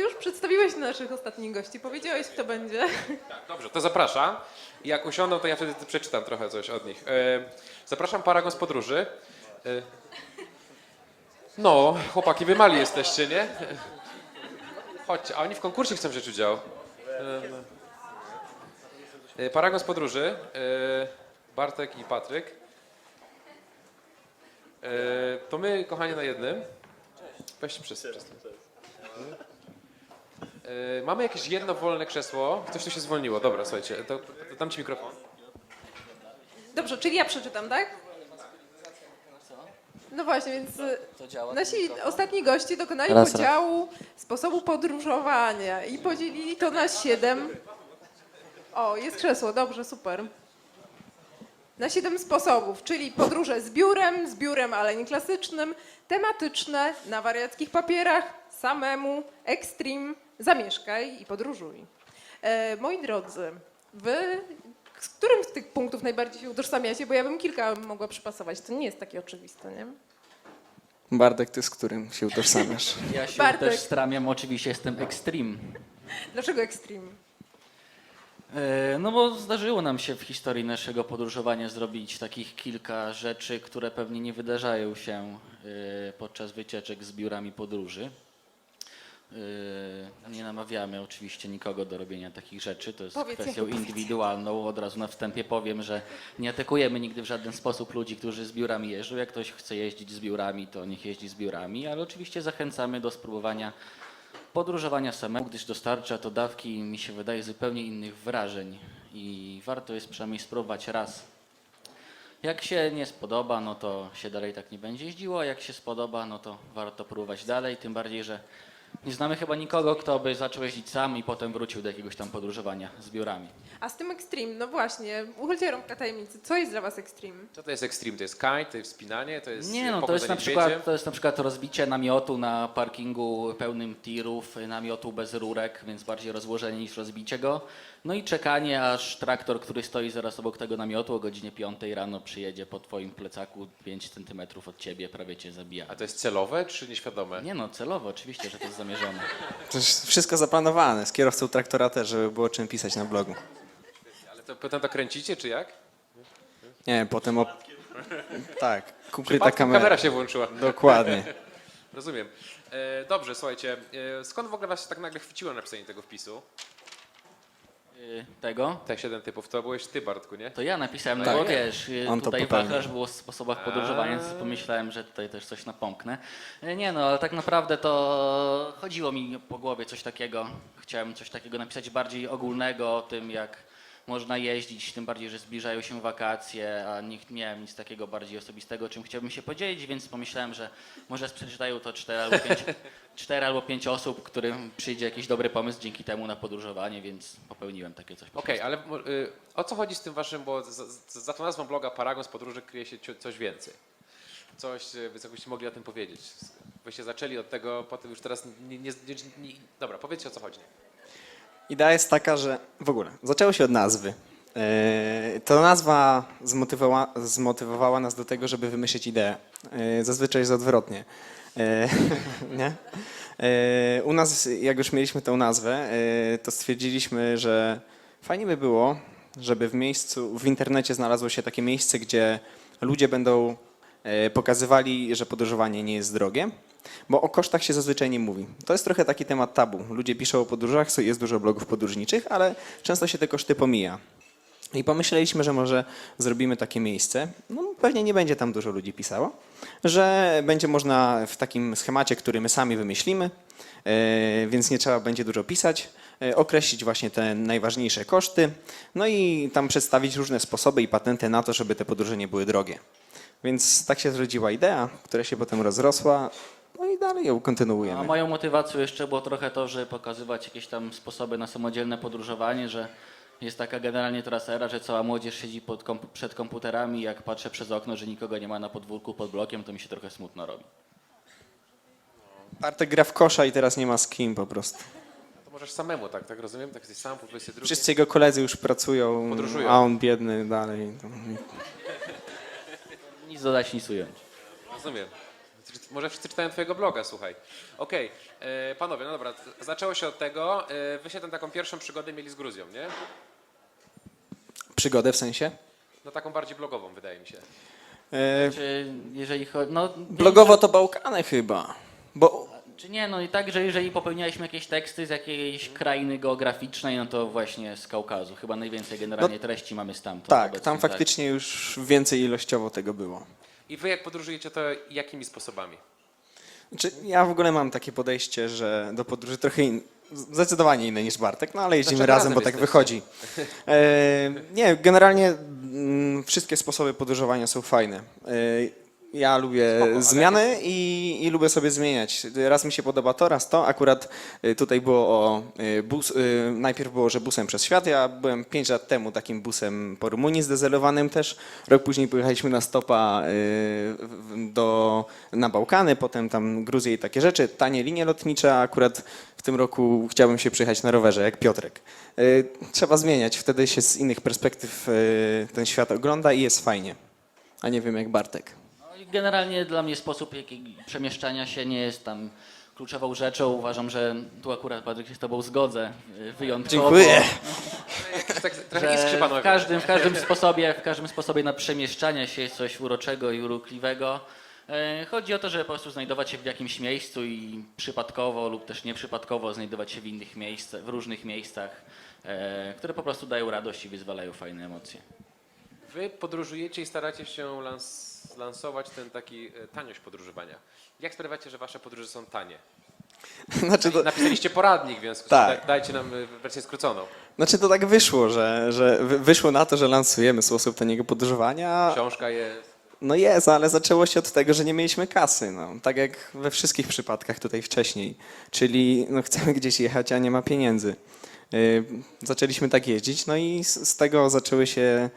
ty już przedstawiłeś naszych ostatnich gości, powiedziałeś kto będzie. Tak, dobrze, to zapraszam. Jak usiądą, to ja wtedy przeczytam trochę coś od nich. E, zapraszam Paragon z podróży. E, no, chłopaki, wy mali jesteście, nie? Chodźcie, a oni w konkursie chcą wziąć udział. E. E, Paragon z podróży. E, Bartek i Patryk. E, to my, kochani, na jednym. Weźcie przez, przez E, Mamy jakieś jedno wolne krzesło. Ktoś tu się zwolniło. Dobra, słuchajcie, to, to dam ci mikrofon. Dobrze, czyli ja przeczytam, tak? No właśnie, więc To działa. nasi ostatni goście dokonali Raz, raz. podziału sposobu podróżowania i podzielili to na siedem. O, jest krzesło, dobrze, super. Na siedem sposobów, czyli podróże z biurem, z biurem, ale nie klasycznym, tematyczne, na wariackich papierach, samemu, extreme, zamieszkaj i podróżuj. E, moi drodzy, wy z którym z tych punktów najbardziej się utożsamiacie? Bo ja bym kilka mogła przypasować. To nie jest takie oczywiste, nie? Bartek, ty z którym się utożsamiasz? Ja się Bartek. też stramiam, oczywiście jestem extreme. Dlaczego extreme? E, No bo zdarzyło nam się w historii naszego podróżowania zrobić takich kilka rzeczy, które pewnie nie wydarzają się e, podczas wycieczek z biurami podróży. E, Nie namawiamy oczywiście nikogo do robienia takich rzeczy, to jest Powiedz, kwestią jakie indywidualną. Od razu na wstępie powiem, że nie atakujemy nigdy w żaden sposób ludzi, którzy z biurami jeżdżą. Jak ktoś chce jeździć z biurami, to niech jeździ z biurami, ale oczywiście zachęcamy do spróbowania podróżowania samemu, gdyż dostarcza to dawki, mi się wydaje, zupełnie innych wrażeń i warto jest przynajmniej spróbować raz. Jak się nie spodoba, no to się dalej tak nie będzie jeździło, a jak się spodoba, no to warto próbować dalej, tym bardziej, że nie znamy chyba nikogo, kto by zaczął jeździć sam i potem wrócił do jakiegoś tam podróżowania z biurami. A z tym extreme, no właśnie, uchylcie rąbka tajemnicy. Co jest dla was extreme? Co to jest extreme? To jest kite, to jest wspinanie, to jest Nie, no to jest, na niedźwiedziem? przykład, to jest na przykład rozbicie namiotu na parkingu pełnym tirów, namiotu bez rurek, więc bardziej rozłożenie niż rozbicie go. No i czekanie, aż traktor, który stoi zaraz obok tego namiotu o godzinie 5 rano przyjedzie po twoim plecaku 5 centymetrów od ciebie, prawie cię zabija. A to jest celowe czy nieświadome? Nie no, celowo oczywiście, że to jest zamierzone. To jest wszystko zaplanowane, z kierowcą traktora też, żeby było czym pisać na blogu. Ale to potem to kręcicie, czy jak? Nie, potem o... Tak, ukryta kamera. kamera się włączyła. Dokładnie. Rozumiem. E, dobrze, słuchajcie, e, skąd w ogóle was się tak nagle chwyciło napisanie tego wpisu? Y, Tego? Te siedem typów, to byłeś ty, Bartku, nie? To ja napisałem, no Tak. bo wiesz, y, On to tutaj popełnił. wachlarz było o sposobach podróżowania, więc pomyślałem, że tutaj też coś napomknę. Y, Nie no, ale tak naprawdę to chodziło mi po głowie coś takiego. Chciałem coś takiego napisać bardziej ogólnego o tym, jak można jeździć, tym bardziej, że zbliżają się wakacje, a nie miałem nic takiego bardziej osobistego, czym chciałbym się podzielić, więc pomyślałem, że może przeczytają to cztery albo pięć, cztery albo pięć osób, którym przyjdzie jakiś dobry pomysł dzięki temu na podróżowanie, więc popełniłem takie coś. po Okej, ale y, o co chodzi z tym waszym, bo za, za- za tą nazwą bloga Paragon z podróży kryje się cio- coś więcej. Coś, y, wy jakbyście mogli o tym powiedzieć. Wyście zaczęli od tego, potem już teraz nie, nie, nie, nie Dobra, powiedzcie o co chodzi. Idea jest taka, że w ogóle zaczęło się od nazwy. Yy, To nazwa zmotywowała, zmotywowała nas do tego, żeby wymyślić ideę. Yy, Zazwyczaj jest odwrotnie. Yy, Nie? U nas, jak już mieliśmy tę nazwę, to stwierdziliśmy, że fajnie by było, żeby w miejscu, w internecie znalazło się takie miejsce, gdzie ludzie będą pokazywali, że podróżowanie nie jest drogie, bo o kosztach się zazwyczaj nie mówi. To jest trochę taki temat tabu. Ludzie piszą o podróżach, jest dużo blogów podróżniczych, ale często się te koszty pomija. I pomyśleliśmy, że może zrobimy takie miejsce, no pewnie nie będzie tam dużo ludzi pisało, że będzie można w takim schemacie, który my sami wymyślimy, e, więc nie trzeba będzie dużo pisać, e, określić właśnie te najważniejsze koszty, no i tam przedstawić różne sposoby i patenty na to, żeby te podróże nie były drogie. Więc tak się zrodziła idea, która się potem rozrosła, no i dalej ją A kontynuujemy. moją motywacją jeszcze było trochę to, że pokazywać jakieś tam sposoby na samodzielne podróżowanie, że jest taka generalnie teraz era, że cała młodzież siedzi pod komp- przed komputerami i jak patrzę przez okno, że nikogo nie ma na podwórku pod blokiem, to mi się trochę smutno robi. Bartek gra w kosza i teraz nie ma z kim po prostu. To możesz samemu, tak, tak rozumiem? Tak jesteś sam po 22. Wszyscy jego koledzy już pracują, Podróżują. a on biedny dalej. Nic dodać, nic ująć. Rozumiem. Może wszyscy czytają twojego bloga, słuchaj. Okej, e, panowie, no dobra, zaczęło się od tego, e, wyście tę taką pierwszą przygodę mieli z Gruzją, nie? Przygodę w sensie? No taką bardziej blogową, wydaje mi się. E, Czy jeżeli chodzi. No, blogowo to Bałkany chyba. Bo Czy nie, no i tak, że jeżeli popełnialiśmy jakieś teksty z jakiejś krainy geograficznej, no to właśnie z Kaukazu. Chyba najwięcej generalnie treści mamy stamtąd. tak, obecnie, tam faktycznie już więcej ilościowo tego było. I wy jak podróżujecie, to jakimi sposobami? Znaczy, ja w ogóle mam takie podejście, że do podróży trochę in, zdecydowanie inne niż Bartek, no ale jeździmy Znaczy, razem, razem bo tak jesteście. wychodzi. E, nie, generalnie mm, wszystkie sposoby podróżowania są fajne. E, ja lubię Spoko, zmiany i, i lubię sobie zmieniać. Raz mi się podoba to, raz to. Akurat e, tutaj było o e, bus, e, najpierw było, że busem przez świat. Ja byłem 5 lat temu takim busem po Rumunii zdezelowanym też. Rok później pojechaliśmy na stopa do, na Bałkany, potem tam Gruzję i takie rzeczy. Tanie linie lotnicze, a akurat w tym roku chciałbym się przyjechać na rowerze, jak Piotrek. Trzeba zmieniać, wtedy się z innych perspektyw ten świat ogląda i jest fajnie. A nie wiem jak Bartek. Generalnie dla mnie sposób jaki, przemieszczania się nie jest tam kluczową rzeczą. Uważam, że tu akurat Patryk się z tobą zgodzę y, wyjątkowo. Dziękuję. Tak, trochę iskrzy Że panowie. w każdym, w każdym sposobie, w każdym sposobie na przemieszczanie się jest coś uroczego i urokliwego. E, Chodzi o to, żeby po prostu znajdować się w jakimś miejscu i przypadkowo lub też nieprzypadkowo znajdować się w innych miejscach, w różnych miejscach, e, które po prostu dają radość i wyzwalają fajne emocje. Wy podróżujecie i staracie się lans, lansować ten taki e, taniość podróżowania. Jak sprawiacie, że wasze podróże są tanie? Znaczy to, Napisaliście poradnik, więc Tak. dajcie nam e, wersję skróconą. znaczy to tak wyszło, że, że wy- wyszło na to, że lansujemy sposób taniego podróżowania. Książka jest. No jest, ale zaczęło się od tego, że nie mieliśmy kasy. No. Tak jak we wszystkich przypadkach tutaj wcześniej. Czyli no, chcemy gdzieś jechać, a nie ma pieniędzy. Yy, zaczęliśmy tak jeździć, no i z, z tego zaczęły się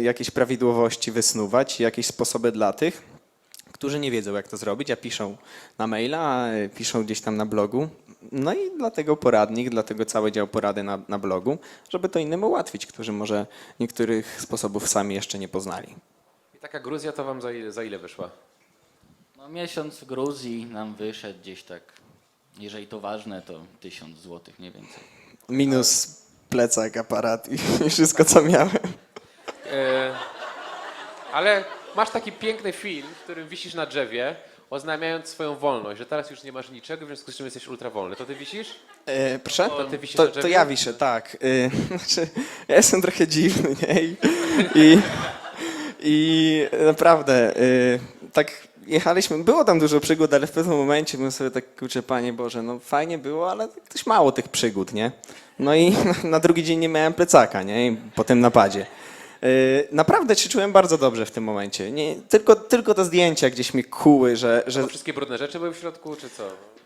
jakieś prawidłowości wysnuwać, jakieś sposoby dla tych, którzy nie wiedzą, jak to zrobić, a piszą na maila, yy, piszą gdzieś tam na blogu. No i dlatego poradnik, dlatego cały dział porady na, na blogu, żeby to innym ułatwić, którzy może niektórych sposobów sami jeszcze nie poznali. I taka Gruzja to wam za ile, za ile wyszła? No, miesiąc w Gruzji nam wyszedł gdzieś tak, jeżeli to ważne, to tysiąc złotych, nie więcej. Minus plecak, aparat i i wszystko, co miałem. E, ale masz taki piękny film, w którym wisisz na drzewie, oznajmiając swoją wolność, że teraz już nie masz niczego, w związku z czym jesteś ultrawolny. To ty wisisz? E, proszę? To ty wisisz To, na to ja wiszę, tak. E, znaczy, ja jestem trochę dziwny, nie? I, i, i naprawdę, e, tak jechaliśmy, było tam dużo przygód, ale w pewnym momencie bym sobie tak, kurczę, Panie Boże, no fajnie było, ale dość mało tych przygód, nie? No i na, na drugi dzień nie miałem plecaka, nie? I po tym napadzie. E, Naprawdę się czułem bardzo dobrze w tym momencie. Nie, tylko, tylko te zdjęcia gdzieś mnie kuły, że, że wszystkie brudne rzeczy były w środku, czy co?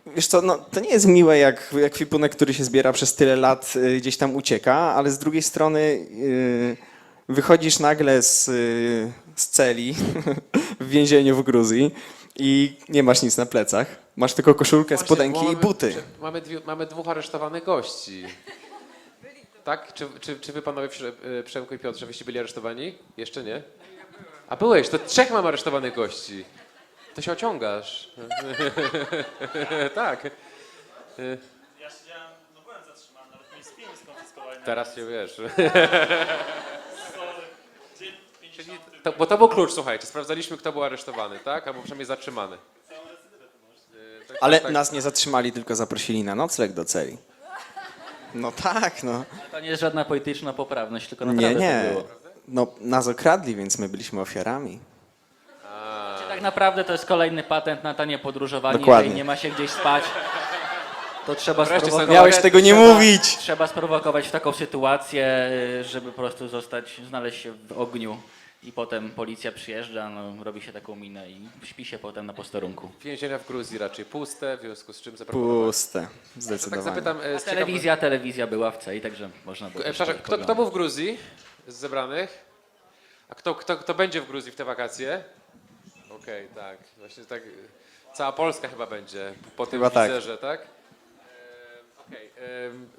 Wiesz co, no, to nie jest miłe, jak jak kwipunek, który się zbiera przez tyle lat, y, gdzieś tam ucieka, ale z drugiej strony y, wychodzisz nagle z, y, z celi w więzieniu w Gruzji i nie masz nic na plecach. Masz tylko koszulkę, Właśnie, spodenki bo i buty. Mamy, dwie, mamy dwóch aresztowanych gości. Tak? Czy, czy, czy wy panowie e, Przemku i Piotrze, wyście byli aresztowani? Jeszcze nie? A byłeś, to trzech mam aresztowanych gości. To się ociągasz. tak. Ja siedziałem, no byłem zatrzymany, nawet mi z film skonfiskowali. Teraz się wiesz. Sorry. Dzień 50. To, bo to był klucz, słuchajcie. Sprawdzaliśmy, kto był aresztowany, tak? Albo przynajmniej zatrzymany. E, tak- Ale tak- nas nie zatrzymali, tylko zaprosili na nocleg do celi. No tak, no. To nie jest żadna polityczna poprawność, tylko Nie, naprawdę nie. tak było. No, nas okradli, więc my byliśmy ofiarami. Czy tak naprawdę to jest kolejny patent na tanie podróżowanie, Dokładnie. jeżeli nie ma się gdzieś spać, to trzeba Wreszcie sprowokować, Miałeś tego nie trzeba, mówić! Trzeba sprowokować taką sytuację, y, żeby po prostu zostać, znaleźć się w ogniu i potem policja przyjeżdża, no, robi się taką minę i śpi się potem na posterunku. Więzienia w Gruzji raczej puste, w związku z czym zaproponowałem. Puste, Tak zdecydowanie. zapytam, e, z ciekaw- Telewizja, telewizja była w CEI, także można było E, też Przepraszam, kto, kto poglądać. był w Gruzji z zebranych? A kto, kto, kto będzie w Gruzji w te wakacje? Okej, tak. Właśnie tak. e, Cała Polska chyba będzie po tym Chyba tak. wizerze, tak? E, Okej.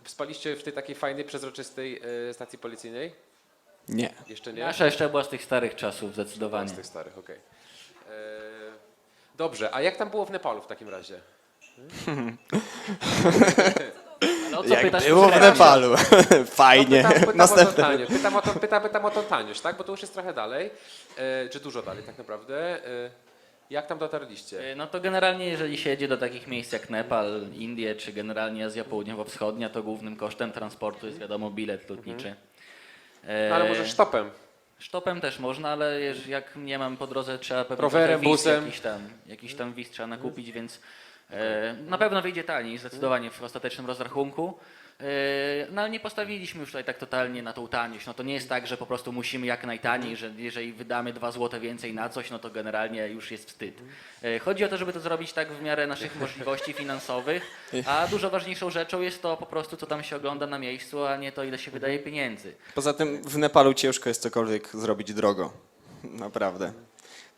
e, Spaliście w tej takiej fajnej, przezroczystej e, stacji policyjnej? Nie. Jeszcze nie? Nasza jeszcze była z tych starych czasów, zdecydowanie. Z tych starych, okej. E, Dobrze, a jak tam było w Nepalu w takim razie? Ale o co Jak pytasz? było w? Nepalu. Fajnie. No, pytam, pytam, o tą Następne. taniość, pytam, o tą, pytam, pytam o tą taniość, tak? Bo to już jest trochę dalej, e, czy dużo dalej tak naprawdę. E, jak tam dotarliście? E, No to generalnie jeżeli się jedzie do takich miejsc jak Nepal, Indie czy generalnie Azja Południowo-Wschodnia, to głównym kosztem transportu jest wiadomo bilet lotniczy. E, ale może sztopem. Sztopem też można, ale jeż- jak nie mam po drodze, trzeba pewnie Rowerem, trochę wiz busem. Jakiś tam, jakiś tam wiz trzeba nakupić, więc e, na pewno wyjdzie taniej, zdecydowanie w ostatecznym rozrachunku. E, no ale nie postawiliśmy już tutaj tak totalnie na tą taniość. No to nie jest tak, że po prostu musimy jak najtaniej, że jeżeli wydamy 2 zł więcej na coś, no to generalnie już jest wstyd. E, chodzi o to, żeby to zrobić tak w miarę naszych możliwości finansowych, a dużo ważniejszą rzeczą jest to po prostu, co tam się ogląda na miejscu, a nie to, ile się wydaje pieniędzy. Poza tym w Nepalu ciężko jest cokolwiek zrobić drogo. Naprawdę.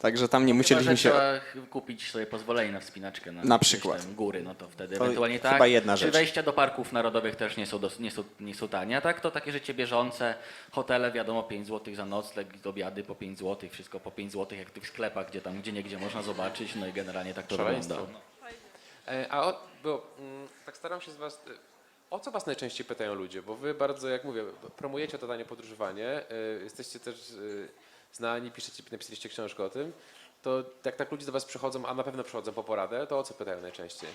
Także tam nie Chyba, musieliśmy się... trzeba kupić sobie pozwolenie na wspinaczkę na, Na przykład. tam góry, no to wtedy To ewentualnie chyba tak. jedna Czy rzecz. wejścia do parków narodowych też nie są, dos- nie są, nie są tanie, a tak to takie życie bieżące, hotele wiadomo 5 zł za nocleg, obiady po 5 zł, wszystko po 5 zł jak w tych sklepach, gdzie tam gdzie niegdzie można zobaczyć, no i generalnie tak to Szaleństwo. wygląda. E, a o, bo, mm, tak staram się z was... e, O co was najczęściej pytają ludzie? Bo wy bardzo, jak mówię, promujecie to danie podróżowanie, e, jesteście też znani, piszecie, napisaliście książkę o tym. To jak tak ludzie do was przychodzą, a na pewno przychodzą po poradę, to o co pytają najczęściej?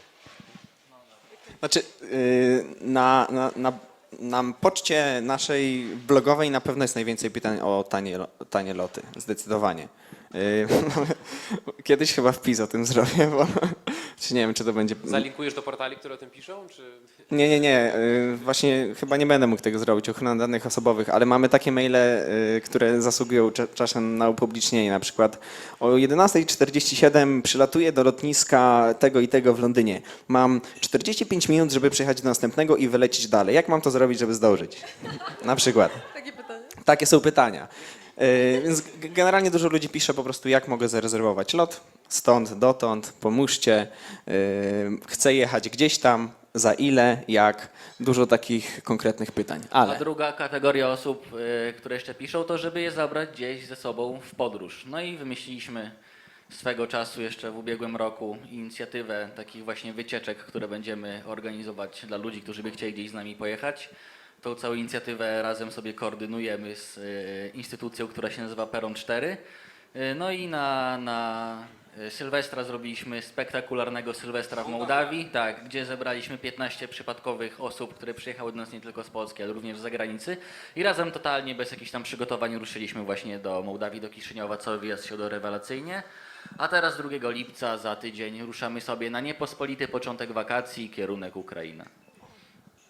Znaczy, yy, na, na, na, na poczcie naszej blogowej na pewno jest najwięcej pytań o tanie, tanie loty. Zdecydowanie. Yy, Kiedyś chyba wpis o tym zrobię, bo czy nie wiem, czy to będzie... Zalinkujesz do portali, które o tym piszą, czy... Nie, nie, nie. y, Właśnie chyba nie będę mógł tego zrobić, ochrona danych osobowych, ale mamy takie maile, y, które zasługują cza- czasem na upublicznienie. Na przykład o 11.47 przylatuję do lotniska tego i tego w Londynie. Mam 45 minut, żeby przyjechać do następnego i wylecieć dalej. Jak mam to zrobić, żeby zdążyć? Na przykład. Takie pytanie. Takie są pytania. Yy, Więc generalnie dużo ludzi pisze po prostu, jak mogę zarezerwować lot, stąd, dotąd, pomóżcie, yy, chcę jechać gdzieś tam, za ile, jak, dużo takich konkretnych pytań. A Ale druga kategoria osób, y, które jeszcze piszą, to żeby je zabrać gdzieś ze sobą w podróż. No i wymyśliliśmy swego czasu jeszcze w ubiegłym roku inicjatywę takich właśnie wycieczek, które będziemy organizować dla ludzi, którzy by chcieli gdzieś z nami pojechać. Tą całą inicjatywę razem sobie koordynujemy z y, instytucją, która się nazywa Peron 4. Y, No i na, na y, Sylwestra zrobiliśmy spektakularnego Sylwestra w Mołdawii, tak, gdzie zebraliśmy 15 przypadkowych osób, które przyjechały do nas nie tylko z Polski, ale również z zagranicy i razem totalnie bez jakichś tam przygotowań ruszyliśmy właśnie do Mołdawii, do Kiszyniowa, cały wyjazd się do rewelacyjnie. A teraz 2 lipca za tydzień ruszamy sobie na niepospolity początek wakacji, kierunek Ukraina.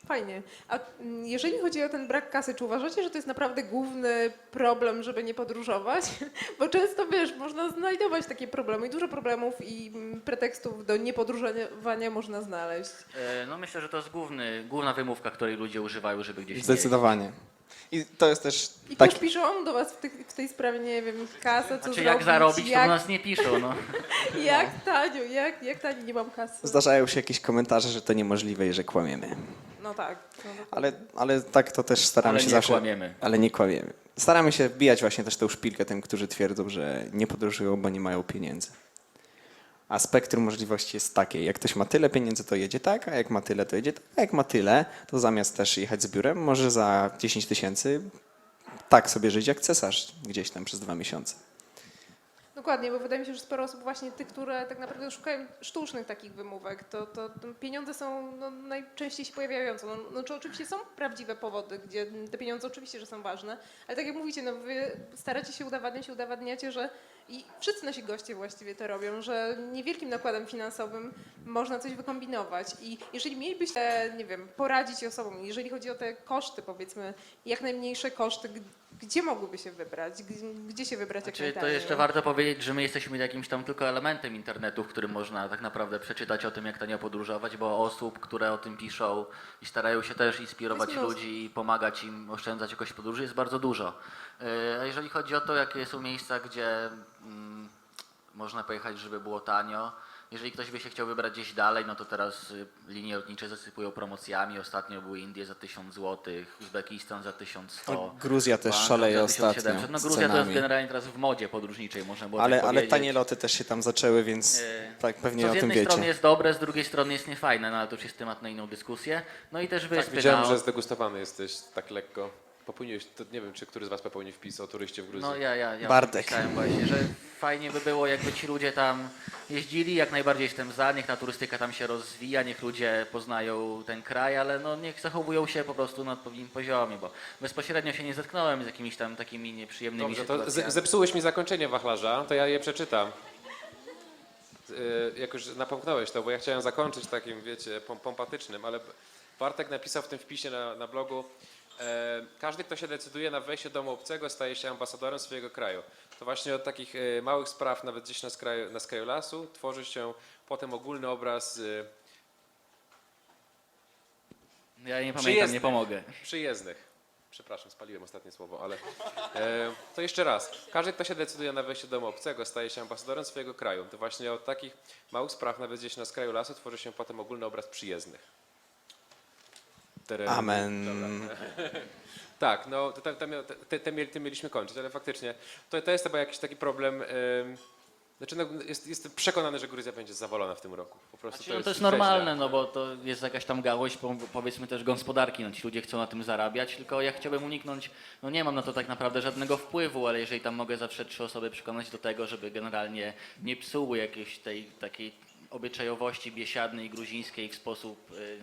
Fajnie. A mm, jeżeli chodzi o ten brak kasy, czy uważacie, że to jest naprawdę główny problem, żeby nie podróżować? Bo często, wiesz, można znajdować takie problemy i dużo problemów i mm, pretekstów do niepodróżowania można znaleźć. E, No myślę, że to jest główny, główna wymówka, której ludzie używają, żeby gdzieś nie zdecydowanie. I to jest też I tak, też piszą do was w, tych, w tej sprawie, nie wiem, kasę, co Znaczy zrobić, jak zarobić, to jak, do nas nie piszą. No. jak tanio, jak, jak tanio, nie mam kasy. zdarzają się jakieś komentarze, że to niemożliwe i że kłamiemy. No tak. No. Ale, ale tak to też staramy Ale się nie zawsze... kłamiemy. Ale nie kłamiemy. Staramy się wbijać właśnie też tą szpilkę tym, którzy twierdzą, że nie podróżują, bo nie mają pieniędzy. A spektrum możliwości jest takie, jak ktoś ma tyle pieniędzy, to jedzie tak, a jak ma tyle, to jedzie tak, a jak ma tyle, to zamiast też jechać z biurem, może za 10 tysięcy tak sobie żyć jak cesarz gdzieś tam przez dwa miesiące. Dokładnie, bo wydaje mi się, że sporo osób właśnie tych, które tak naprawdę szukają sztucznych takich wymówek, to, to, pieniądze są no, najczęściej się pojawiające. No, no, czy oczywiście są prawdziwe powody, gdzie te pieniądze oczywiście, że są ważne, ale tak jak mówicie, no, wy staracie się udowadniać, udowadniacie, że i wszyscy nasi goście właściwie to robią, że niewielkim nakładem finansowym można coś wykombinować. I jeżeli mielibyście, nie wiem, poradzić osobom, jeżeli chodzi o te koszty, powiedzmy, jak najmniejsze koszty, gdzie mogłyby się wybrać? Gdzie się wybrać jak Znaczy, to jeszcze warto powiedzieć, że my jesteśmy jakimś tam tylko elementem internetu, w którym można tak naprawdę przeczytać o tym, jak tanio podróżować, bo osób, które o tym piszą i starają się też inspirować ludzi i pomagać im oszczędzać jakoś podróży jest bardzo dużo. Yy, A jeżeli chodzi o to, jakie są miejsca, gdzie mm, można pojechać, żeby było tanio, jeżeli ktoś by się chciał wybrać gdzieś dalej, no to teraz y, linie lotnicze zasypują promocjami. Ostatnio były Indie za 1000 zł, Uzbekistan za 1100. No, Gruzja też szaleje za 1700. ostatnio No z Gruzja to jest generalnie teraz w modzie podróżniczej, można było Ale, tak ale tanie loty też się tam zaczęły, więc E, tak pewnie o z tym jednej strony wiecie. jest dobre, z drugiej strony jest niefajne, no ale to już jest temat na inną dyskusję. No i też Tak, wyspy widziałem, na... że zdegustowany jesteś tak lekko. Popełniłeś, to nie wiem, czy który z was popełnił wpis o turyście w Gruzji. No ja, ja, ja Bartek. myślałem właśnie, że fajnie by było, jakby ci ludzie tam jeździli, jak najbardziej jestem za, niech ta turystyka tam się rozwija, niech ludzie poznają ten kraj, ale no niech zachowują się po prostu na odpowiednim poziomie, bo bezpośrednio się nie zetknąłem z jakimiś tam takimi nieprzyjemnymi Dobrze, to sytuacjami. zepsułeś mi zakończenie wachlarza, to ja je przeczytam. Y, Jak już napomknąłeś to, bo ja chciałem zakończyć takim, wiecie, pom- pompatycznym, ale Bartek napisał w tym wpisie na, na blogu, każdy, kto się decyduje na wejście do domu obcego, staje się ambasadorem swojego kraju. To właśnie od takich e, małych spraw, nawet gdzieś na skraju, na skraju lasu, tworzy się potem ogólny obraz e, Ja nie pamiętam, nie pomogę. przyjezdnych. Przepraszam, spaliłem ostatnie słowo, ale e, to jeszcze raz. Każdy, kto się decyduje na wejście do domu obcego, staje się ambasadorem swojego kraju. To właśnie od takich małych spraw, nawet gdzieś na skraju lasu, tworzy się potem ogólny obraz przyjezdnych. Amen. Tak, no to, to, te, te, mieli- tym mieliśmy kończyć, ale faktycznie to, to jest chyba jakiś taki problem. ym, znaczy, no, jest, jestem przekonany, że Gruzja będzie zawalona w tym roku. Po prostu Znaczy, no to jest normalne, źle. no bo to jest jakaś tam gałąź, po- powiedzmy też gospodarki, no ci ludzie chcą na tym zarabiać, tylko ja chciałbym uniknąć, no nie mam na to tak naprawdę żadnego wpływu, ale jeżeli tam mogę zawsze trzy osoby przekonać do tego, żeby generalnie nie psuły jakiejś tej takiej obyczajowości biesiadnej, gruzińskiej w sposób, y,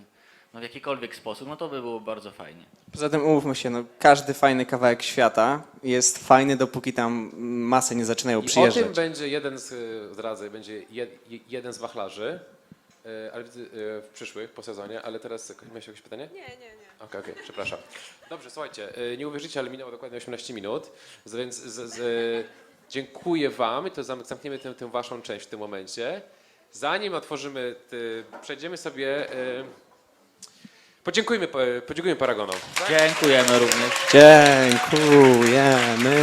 no w jakikolwiek sposób, no to by było bardzo fajnie. Poza tym umówmy się, no, każdy fajny kawałek świata jest fajny, dopóki tam masy nie zaczynają I o przyjeżdżać. tym będzie jeden z, y, zdradzę, będzie jed, je- jeden z wachlarzy, y, ale, y, w przyszłych, po sezonie, ale teraz, miałeś jakieś pytanie? Nie, nie, nie. Okej, okej, przepraszam. Dobrze, słuchajcie, nie uwierzycie, ale minęło dokładnie 18 minut, z- więc z, z, dziękuję Wam i to zam- zamkniemy tę, tę Waszą część w tym momencie. Zanim otworzymy, ty, przejdziemy sobie, y, podziękujmy, podziękujmy Paragonom. Dziękujemy również. Dziękujemy.